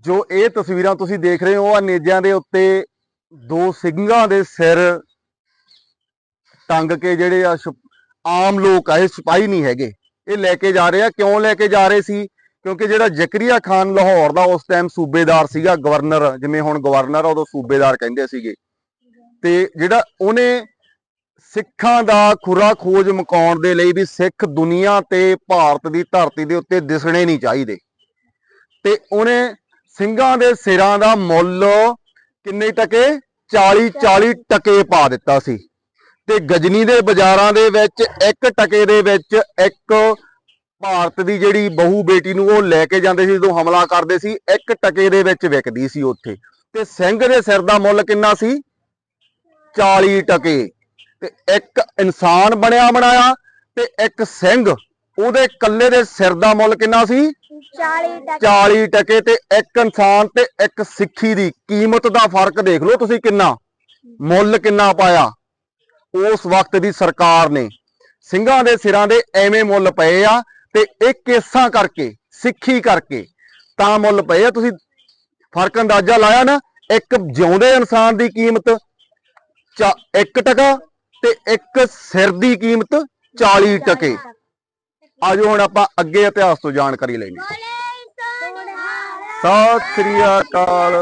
ਜੋ ਇਹ ਤਸਵੀਰਾਂ ਤੁਸੀਂ ਦੇਖ ਰਹੇ ਹੋ ਆ ਨੇਜਿਆਂ ਦੇ ਉੱਤੇ ਦੋ ਸਿੰਘਾਂ ਦੇ ਸਿਰ ਟੰਗ ਕੇ ਜਿਹੜੇ ਆ ਆਮ ਲੋਕ ਆ, ਇਹ ਸਿਪਾਹੀ ਨਹੀਂ ਹੈਗੇ। ਇਹ ਲੈ ਕੇ ਜਾ ਰਹੇ ਆ। ਕਿਉਂ ਲੈ ਕੇ ਜਾ ਰਹੇ ਸੀ? ਕਿਉਂਕਿ ਜਿਹੜਾ ਜ਼ਕਰੀਆ ਖਾਨ ਲਾਹੌਰ ਦਾ ਉਸ ਟਾਈਮ ਸੂਬੇਦਾਰ ਸੀਗਾ, ਗਵਰਨਰ, ਜਿਵੇਂ ਹੁਣ ਗਵਰਨਰ ਆ, ਉਦੋਂ ਸੂਬੇਦਾਰ ਕਹਿੰਦੇ ਸੀਗੇ। ਤੇ ਜਿਹੜਾ ਉਹਨੇ ਸਿੱਖਾਂ ਦਾ ਖੁਰਾ ਖੋਜ ਮਕਾਉਣ ਦੇ ਲਈ ਵੀ ਸਿੱਖ ਦੁਨੀਆ ਤੇ ਭਾਰਤ ਦੀ ਧਰਤੀ ਦੇ ਉੱਤੇ ਦਿਸਣੇ ਨਹੀਂ ਚਾਹੀਦੇ। ਤੇ ਉਹਨੇ ਸਿੰਘਾਂ ਦੇ ਸਿਰਾਂ ਦਾ ਮੁੱਲ ਕਿੰਨੇ ਟਕੇ? 40 40 ਟਕੇ ਪਾ ਦਿੱਤਾ ਸੀ। ਤੇ ਗਜਨੀ ਦੇ ਬਾਜ਼ਾਰਾਂ ਦੇ ਵਿੱਚ ਇੱਕ ਟਕੇ ਦੇ ਵਿੱਚ ਇੱਕ ਭਾਰਤ ਦੀ ਜਿਹੜੀ ਬਹੂ ਬੇਟੀ ਨੂੰ ਉਹ ਲੈ ਕੇ ਜਾਂਦੇ ਸੀ, ਜਦੋਂ ਹਮਲਾ ਕਰਦੇ ਸੀ, ਇੱਕ ਟਕੇ ਦੇ ਵਿੱਚ ਵਿਕਦੀ ਸੀ ਉੱਥੇ। ਤੇ ਸਿੰਘ ਦੇ ਸਿਰ ਦਾ ਮੁੱਲ ਕਿੰਨਾ ਸੀ? 40 ਟਕੇ। ਤੇ ਇੱਕ ਇਨਸਾਨ ਬਣਿਆ ਬਣਾਇਆ ਤੇ ਇੱਕ ਸਿੰਘ, ਉਹਦੇ ਇਕੱਲੇ ਦੇ ਸਿਰ ਦਾ ਮੁੱਲ ਕਿੰਨਾ ਸੀ? 40 ਟਕੇ। 40 ਟਕੇ ਤੇ ਇੱਕ ਇਨਸਾਨ ਤੇ ਇੱਕ ਸਿੱਖੀ ਦੀ ਕੀਮਤ ਦਾ ਫ਼ਰਕ ਦੇਖ ਲਓ ਤੁਸੀਂ ਕਿੰਨਾ। ਮੁੱਲ ਕਿੰਨਾ ਪਾਇਆ। ਉਸ ਵਕਤ ਦੀ ਸਰਕਾਰ ਨੇ। ਸਿੰਘਾਂ ਦੇ ਸਿਰਾਂ ਦੇ ਐਵੇਂ ਮੁੱਲ ਪਏ ਆ ਤੇ ਇਹ ਕੇਸਾਂ ਕਰਕੇ ਸਿੱਖੀ ਕਰਕੇ ਤਾਂ ਮੁੱਲ ਪਏ ਆ। ਤੁਸੀਂ ਫ਼ਰਕ ਅੰਦਾਜ਼ਾ ਲਾਇਆ ਨਾ ਇੱਕ ਜਿਉਂਦੇ ਇਨਸਾਨ ਦੀ ਕੀਮਤ 1 ਟਕਾ ਤੇ ਇੱਕ ਸਿਰ ਦੀ ਕੀਮਤ 40 ਟਕੇ। ਆਜੋ ਹੁਣ ਆਪਾਂ ਅੱਗੇ ਇਤਿਹਾਸ ਤੋਂ ਜਾਣਕਾਰੀ ਲੈਣੀ ਸਤਿ ਸ੍ਰੀ ਅਕਾਲ।